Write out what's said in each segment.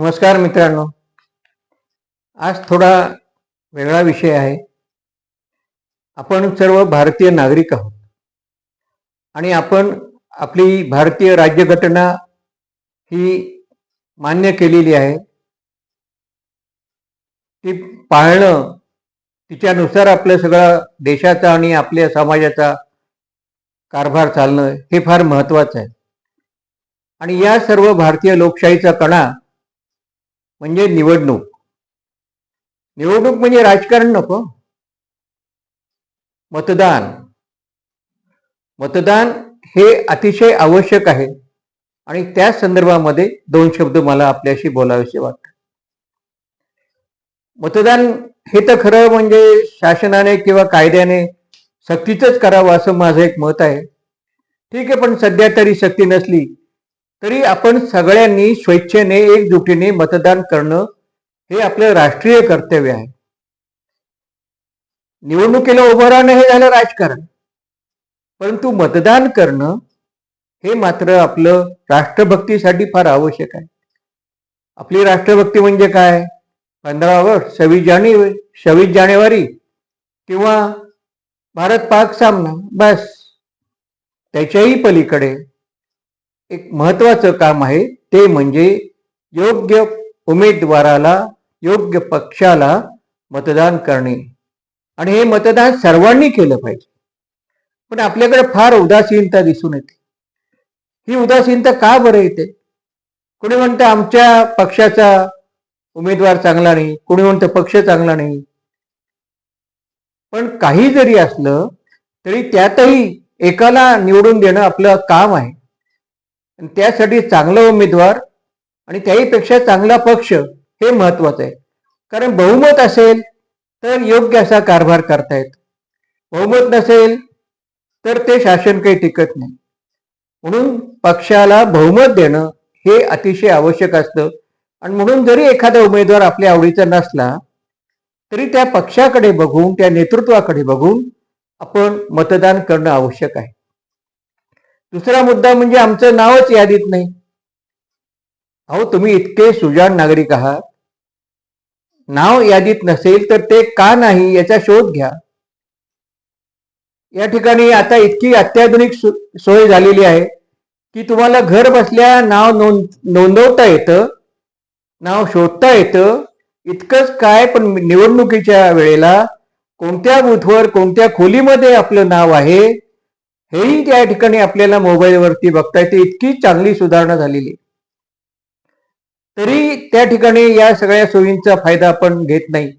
नमस्कार मित्रांनो. आज थोडा वेगळा विषय आहे. आपण सर्व भारतीय नागरिक आहोत. आणि आपण आपली भारतीय राज्यघटना ही मान्य केलेली आहे. ती पाळणं तिच्यानुसार आपलं सगळं देशाचा आणि आपल्या समाजाचा कारभार चालणं हे फार महत्वाचं आहे. आणि या सर्व भारतीय लोकशाहीचा कणा म्हणजे निवडणूक. निवडणूक म्हणजे राजकारण नको. मतदान. मतदान हे अतिशय आवश्यक आहे. आणि त्या संदर्भामध्ये दोन शब्द मला आपल्याशी बोलावेसे वाटतात. मतदान हे तर खरं म्हणजे शासनाने किंवा कायद्याने सक्तीचंच करावं असं माझं एक मत आहे. ठीक आहे पण सध्या तरी सक्ती नसली तरी आपण सगळ्यांनी स्वेच्छेने एकजुटीने मतदान करणं हे आपलं राष्ट्रीय कर्तव्य आहे. निवडणुकीला उभं राहणं हे झालं राजकारण. परंतु मतदान करणं हे मात्र आपलं राष्ट्रभक्तीसाठी फार आवश्यक आहे. आपली राष्ट्रभक्ती म्हणजे काय? पंधरा ऑगस्ट सव्वीस जानेवारी सव्वीस जानेवारी किंवा भारत पाक सामना बस. त्याच्याही पलीकडे एक महत्वाचं काम आहे ते म्हणजे योग्य उमेदवाराला योग्य पक्षाला मतदान करणे. आणि हे मतदान सर्वांनी केलं पाहिजे. पण आपल्याकडे फार उदासीनता दिसून येते. ही उदासीनता का बरं येते? कोणी म्हणतं आमच्या पक्षाचा उमेदवार चांगला नाही कोणी म्हणतं पक्ष चांगला नाही. पण काही जरी असलं तरी त्यातही एकाला निवडून देणं आपलं काम आहे. आणि त्यासाठी चांगला उमेदवार आणि त्याहीपेक्षा चांगला पक्ष हे महत्वाचं आहे. कारण बहुमत असेल तर योग्य असा कारभार करता बहुमत नसेल तर ते शासन काही टिकत नाही. म्हणून पक्षाला बहुमत देणं हे अतिशय आवश्यक असतं. आणि म्हणून जरी एखादा उमेदवार आपल्या आवडीचा नसला तरी त्या पक्षाकडे बघून त्या नेतृत्वाकडे बघून आपण मतदान करणं आवश्यक आहे. दुसरा मुद्दा म्हणजे आमचं नावच यादीत नाही. अहो तुम्ही इतके सुजाण नागरिक आहात. नाव यादीत नसेल तर ते का नाही याचा शोध घ्या. या ठिकाणी आता इतकी अत्याधुनिक सोय झालेली आहे की तुम्हाला घर बसल्या नाव नोंद नोंदवता येतं नाव शोधता येतं इतकंच काय पण निवडणुकीच्या वेळेला कोणत्या बूथवर कोणत्या खोलीमध्ये आपलं नाव आहे हेही त्या ठिकाणी आपल्याला मोबाईलवरती बघता येते. इतकी चांगली सुधारणा झालेली. तरी त्या ठिकाणी या सगळ्या सोयींचा फायदा आपण घेत नाही.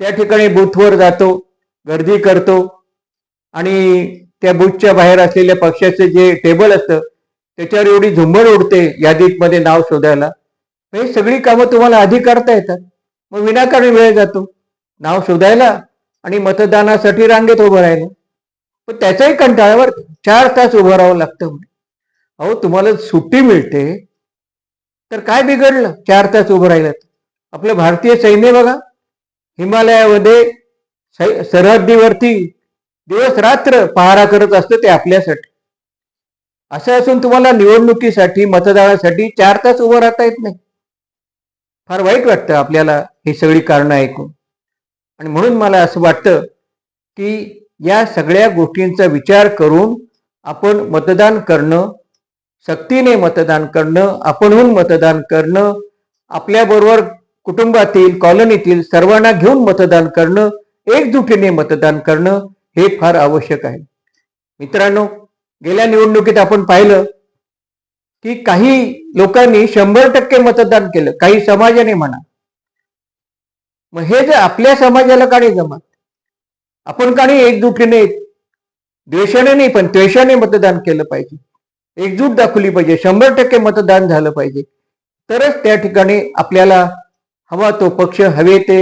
त्या ठिकाणी बूथवर जातो गर्दी करतो आणि त्या बूथच्या बाहेर असलेल्या पक्षाचे जे टेबल असतं त्याच्यावर एवढी झुंबड उडते यादीमध्ये नाव शोधायला. हे सगळी कामं तुम्हाला आधी करता येतात. मग विनाकारण वेळ जातो. नाव शोधायला आणि मतदानासाठी रांगेत उभं राहिलं. पण त्याचाही कंटाळ्यावर चार तास उभं राहावं लागतं अहो तुम्हाला सुट्टी मिळते. तर काय बिघडलं? चार तास उभं राहिलं. आपलं भारतीय सैन्य बघा. हिमालयामध्ये सरहद्दीवरती दिवस रात्र पहारा करत असतं ते आपल्यासाठी. असं असून तुम्हाला निवडणुकीसाठी मतदानासाठी चार तास उभं राहता येत नाही. फार वाईट वाटतं आपल्याला ही सगळी कारणं ऐकून. आणि म्हणून मला असं वाटतं की या सगळ्या गोष्टींचा विचार करून आपण मतदान करणं सक्तीने मतदान करणं आपणहून मतदान करणं आपल्याबरोबर कुटुंबातील कॉलनीतील सर्वांना घेऊन मतदान करणं एकजुटीने मतदान करणं हे फार आवश्यक आहे. मित्रांनो गेल्या निवडणुकीत आपण पाहिलं की काही लोकांनी शंभर टक्के मतदान केलं काही समाजाने म्हणा. मग हे जर आपल्या समाजाला काढे जमा आपण का नाही एकजुटीने द्वेषाने नाही पण त्वेषाने मतदान केलं पाहिजे. एकजूट दाखवली पाहिजे. शंभर टक्के मतदान झालं पाहिजे. तरच त्या ठिकाणी आपल्याला हवा तो पक्ष हवे ते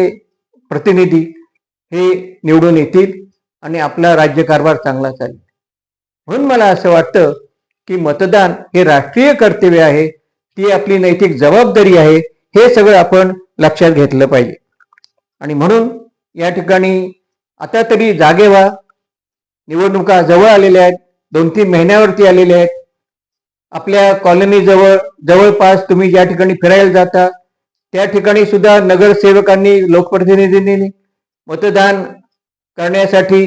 प्रतिनिधी हे निवडून येतील आणि आपला राज्यकारभार चांगला चालेल. म्हणून मला असं वाटतं की मतदान हे राष्ट्रीय कर्तव्य आहे. ती आपली नैतिक जबाबदारी आहे. हे सगळं आपण लक्षात घेतलं पाहिजे. आणि म्हणून या ठिकाणी आता तरी जागे व्हा निवडणुका जवळ आलेल्या आहेत. दोन तीन महिन्यावरती आलेल्या आहेत. आपल्या कॉलनीजवळ जवळपास तुम्ही ज्या ठिकाणी फिरायला जाता त्या ठिकाणी सुद्धा नगरसेवकांनी लोकप्रतिनिधींनी मतदान करण्यासाठी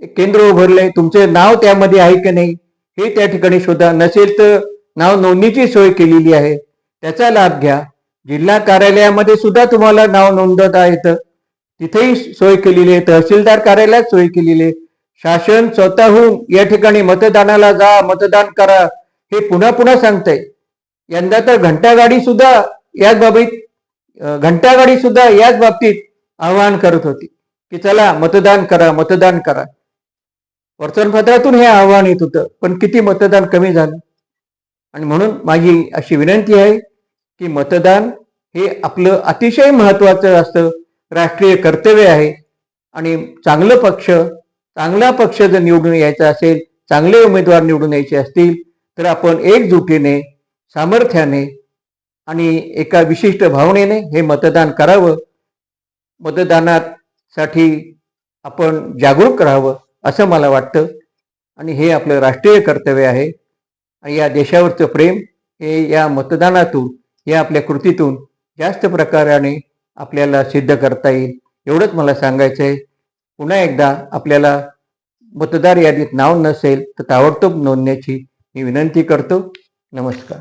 एक केंद्र उभारले तुमचे नाव त्यामध्ये आहे की नाही हे त्या ठिकाणी शोधा. नसेल तर नाव नोंदणीची सोय केलेली आहे. त्याचा लाभ घ्या. जिल्हा कार्यालयामध्ये सुद्धा तुम्हाला नाव नोंदवता येतं. तिथेही सोय केलेली आहे. तहसीलदार कार्यालयात सोय केलेली आहे. शासन स्वतःहून या ठिकाणी मतदानाला जा मतदान करा हे पुन्हा पुन्हा सांगतंय. यंदा तर घंटागाडी सुद्धा याच बाबतीत घंटा घंटागाडी सुद्धा याच बाबतीत आवाहन करत होती की चला मतदान करा मतदान करा. वर्तमानपत्रातून हे आव्हान येत होतं पण किती मतदान कमी झालं? आणि म्हणून माझी अशी विनंती आहे की मतदान हे आपलं अतिशय महत्वाचं असतं. राष्ट्रीय कर्तव्य आहे. आणि चांगलं पक्ष चांगला पक्ष जर निवडून यायचा असेल चांगले उमेदवार निवडून यायचे असतील तर आपण एकजुटीने सामर्थ्याने आणि एका विशिष्ट भावनेने हे मतदान करावं. मतदानासाठी आपण जागरूक राहावं असं मला वाटतं. आणि हे आपलं राष्ट्रीय कर्तव्य आहे. आणि या देशावरचं प्रेम हे या मतदानातून या आपल्या कृतीतून जास्त प्रकाराने आपल्याला सिद्ध करता येईल. एवढंच मला सांगायचं आहे पुन्हा एकदा आपल्याला मतदार यादीत नाव नसेल तर ताबडतोब नोंदण्याची मी विनंती करतो. नमस्कार.